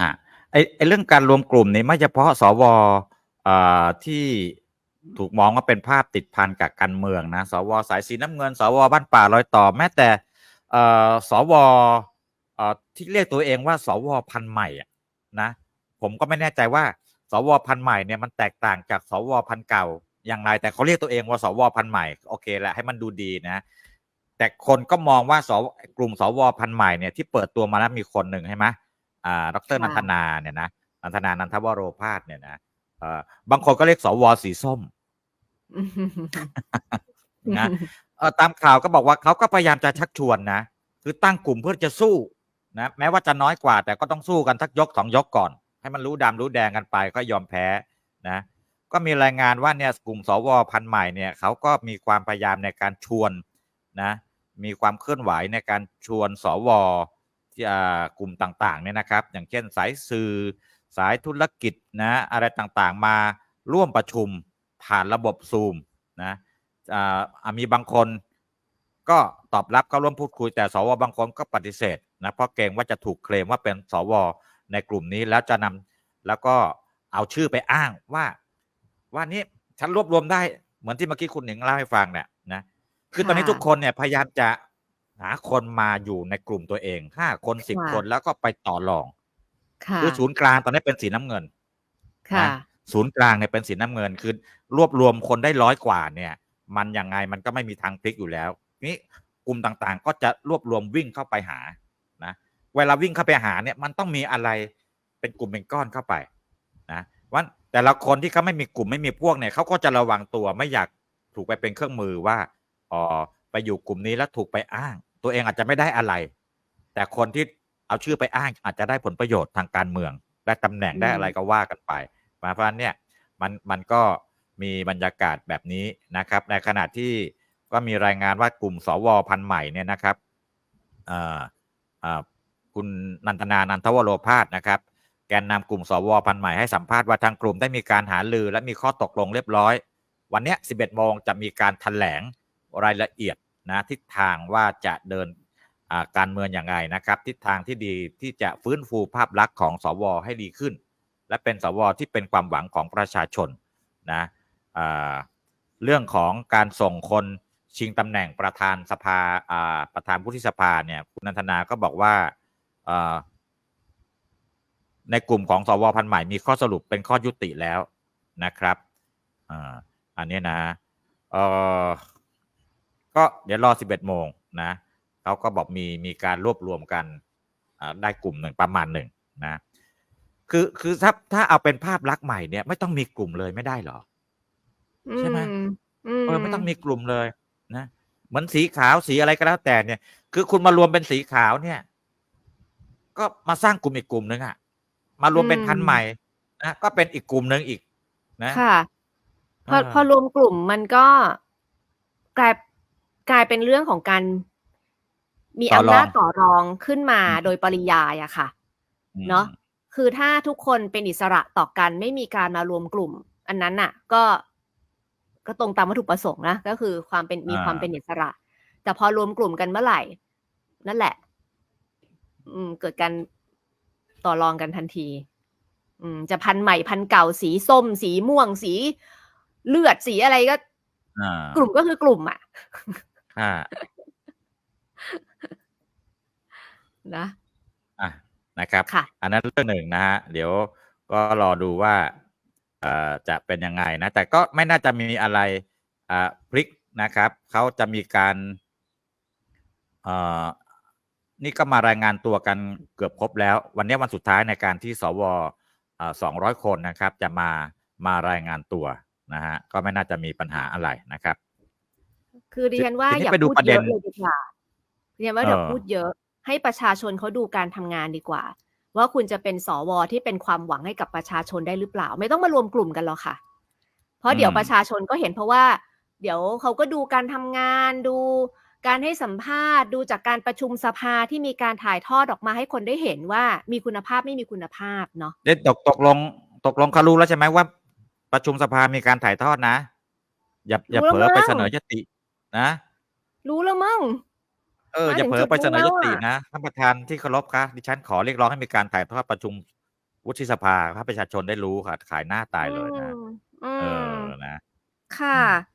ฮะไอไอเรื่องการรวมกลุ่มนี้ไม่เฉพาะสวอ่อที่ถูกมองว่าเป็นภาพติดพันกับการเมืองนะสวสายสีน้ำเงิน สวบ้านป่ารอยต่อ แม้แต่เอ่อสวเอ่อที่เรียกตัวเองว่า สวพันธ์ใหม่นะ ผมก็ไม่แน่ใจว่า สวพันธ์ใหม่เนี่ยมันแตกต่างจากสวพันธ์เก่าอย่างไร แต่เขาเรียกตัวเองว่าสวพันธ์ใหม่โอเคแหละให้มันดูดีนะ แต่คนก็มองว่าสกลุ่มสวพันธ์ใหม่เนี่ยที่เปิดตัวมาแล้วมีคนหนึ่งใช่ไหม อ่าดรนันทนาเนี่ยนะนันทนานันทวโรพาสเนี่ยนะเอ่อบางคนก็เรียกสวสีส้มนะเออตามข่าวก็บอกว่าเขาก็พยายามจะชักชวนนะคือตั้งกลุ่มเพื่อจะสู้นะแม้ว่าจะน้อยกว่า แต่ก็ต้องสู้กันทักยกสองยกก่อน ให้มันรู้ดำรู้แดงกันไปก็ยอมแพ้นะก็มีรายงานว่าเนี่ยกลุ่มสวพันธุ์ใหม่เนี่ยเขาก็มีความพยายามในการชวนนะมีความเคลื่อนไหวในการชวนสวที่อ่า กลุ่มต่างๆเนี่ยนะครับ อย่างเช่นสายสื่อสายธุรกิจนะอะไรต่างๆ มาร่วมประชุมผ่านระบบซูมนะอ่าอ่ามีบางคนก็ตอบรับเข้าร่วมพูดคุยแต่สวบางคนก็ปฏิเสธนะเพราะเกรงว่าจะถูกเคลมว่าเป็นสวในกลุ่มนี้แล้วจะนำแล้วก็เอาชื่อไปอ้างว่าว่านี่ฉันรวบรวมได้เหมือนที่เมื่อกี้คุณหนิงเล่าให้ฟังเนี่ยนะคือตอนนี้ค่ะทุกคนเนี่ยพยายามจะ หาคนมาอยู่ในกลุ่มตัวเองห้าคนสิบค่ะคนแล้วก็ไปต่อรองค่ะคือศูนย์กลางตอนนี้เป็นสีน้ำเงินค่ะนะศูนย์กลางเนี่ยเป็นสีน้ำเงินคือรวบรวมคนได้ร้อยกว่าเนี่ย มันยังไงมันก็ไม่มีทางพลิกอยู่แล้วนี่กลุ่มต่างๆ ก็จะรวบรวมวิ่งเข้าไปหานะเวลาวิ่งเข้าไปหาเนี่ยมันต้องมีอะไรเป็นกลุ่มเป็นก้อนเข้าไปนะวันแต่ละคนที่เขาไม่มีกลุ่มไม่มีพวกเนี่ยเขาก็จะระวังตัวไม่อยากถูกไปเป็นเครื่องมือว่าอ๋อไปอยู่กลุ่มนี้แล้วถูกไปอ้าง ตัวเองอาจจะไม่ได้อะไร แต่คนที่เอาชื่อไปอ้างอาจจะได้ผลประโยชน์ทางการเมือง ได้ตำแหน่งอืมได้อะไรก็ว่ากันไปเพราะฉะนั้นเนี่ยมันมันก็มีบรรยากาศแบบนี้นะครับ ในขณะที่ก็มีรายงานว่ากลุ่มสวพันธุ์ใหม่เนี่ยนะครับเอ่อเอ่อคุณนันทนานันทวโรพาสนะครับ แกนนำกลุ่มสวพันธุ์ใหม่ให้สัมภาษณ์ว่าทางกลุ่มได้มีการหาลือและมีข้อตกลงเรียบร้อย วันเนี้ย11 โมงจะมีการแถลงรายละเอียด นะทิศทางว่าจะเดินการเมืองอย่างไรนะครับ ทิศทางที่ดีที่จะฟื้นฟูภาพลักษณ์ของสวให้ดีขึ้น และเป็นสวที่เป็นความหวังของประชาชนนะเรื่องของการส่งคนชิงตำแหน่งประธานสภาประธานผู้ที่สภาเนี่ยคุณนันทนาก็บอกว่าในกลุ่มของสวพันใหม่มีข้อสรุปเป็นข้อยุติแล้วนะครับอ,อันนี้นะเออ ก็เดี๋ยวรอ 11 โมงนะเขาก็บอกมีมีการรวบรวมกันอ่าได้กลุ่มหนึ่งประมาณหนึ่งนะคือคือถ้าถ้าเอาเป็นภาพลักษณ์ใหม่เนี่ยไม่ต้องมีกลุ่มเลยไม่ได้เหรอ ใช่ไหมอืมเออไม่ต้องมีกลุ่มเลยนะเหมือนสีขาวสีอะไรก็แล้วแต่เนี่ย คือคุณมารวมเป็นสีขาวเนี่ย ก็มาสร้างกลุ่มอีกกลุ่มหนึ่งอะมารวมเป็นพันธุ์ใหม่นะก็เป็นอีกกลุ่มหนึ่งอีก นะค่ะพออ่าพอรวมกลุ่มมันก็กลาย กลายเป็นเรื่องของการมีต่อรองอำนาจต่อรองขึ้นมาอืมโดยปริยายอะค่ะอืมเนาะคือถ้าทุกคนเป็นอิสระต่อกันไม่มีการมารวมกลุ่ม อันนั้นน่ะ ก็ก็ตรงตามวัตถุประสงค์นะก็คือความเป็นมีความเป็นอิสระ แต่พอรวมกลุ่มกันเมื่อไหร่ นั่นแหละ อืม เกิดการต่อรองกันทันที อืม จะพันธุ์ใหม่พันธุ์เก่าสีส้ม สีม่วง สีเลือดสีอะไรก็อ่ากลุ่มก็คือกลุ่มอะ อ่า นะ อะนะครับ ค่ะ อันนั้นเรื่องหนึ่งนะฮะ เดี๋ยวก็รอดูว่าเอ่อจะเป็นยังไงนะ แต่ก็ไม่น่าจะมีอะไรอ่าพลิกนะครับ เขาจะมีการเอ่อนี่ก็มารายงานตัวกันเกือบครบแล้ว วันนี้วันสุดท้ายในการที่สวสองร้อยคนนะครับ จะมามารายงานตัวนะฮะ ก็ไม่น่าจะมีปัญหาอะไรนะครับ คือดิฉันว่าทีนี้อย่าไปดูพูดประเด็เยนอะเลยดีกว่าดิฉันว่าอย่าเออพูดเยอะ ให้ประชาชนเขาดูการทำงานดีกว่า ว่าคุณจะเป็นสวที่เป็นความหวังให้กับประชาชนได้หรือเปล่า ไม่ต้องมารวมกลุ่มกันหรอกค่ะ เพราะเดี๋ยวประชาชนก็เห็นเพราะว่า เดี๋ยวเขาก็ดูการทำงานดูการให้สัมภาษณ์ดูจากการประชุมสภาที่มีการถ่ายทอดออกมาให้คนได้เห็นว่ามีคุณภาพไม่มีคุณภาพเนาะได้ตกตกลงตกลงเขารู้แล้วใช่ไหมว่า ประชุมสภามีการถ่ายทอดนะ อย่าอย่ารู้เผลแล้วอไปมั้งเสนอยติ นะ รู้แล้วมั้งเออมาอย่าถึงเผลอไปจุดเสนนี้อแล้ยวติอะนะท่านประธานที่เคารพคะดิฉันขอเรียกร้องให้มีการถ่ายทอดประชุมวุฒิสภาให้ประชาชนได้รู้ค่ะ ขายหน้าตายเลยนะอืมเออืมอนะ ค่ะ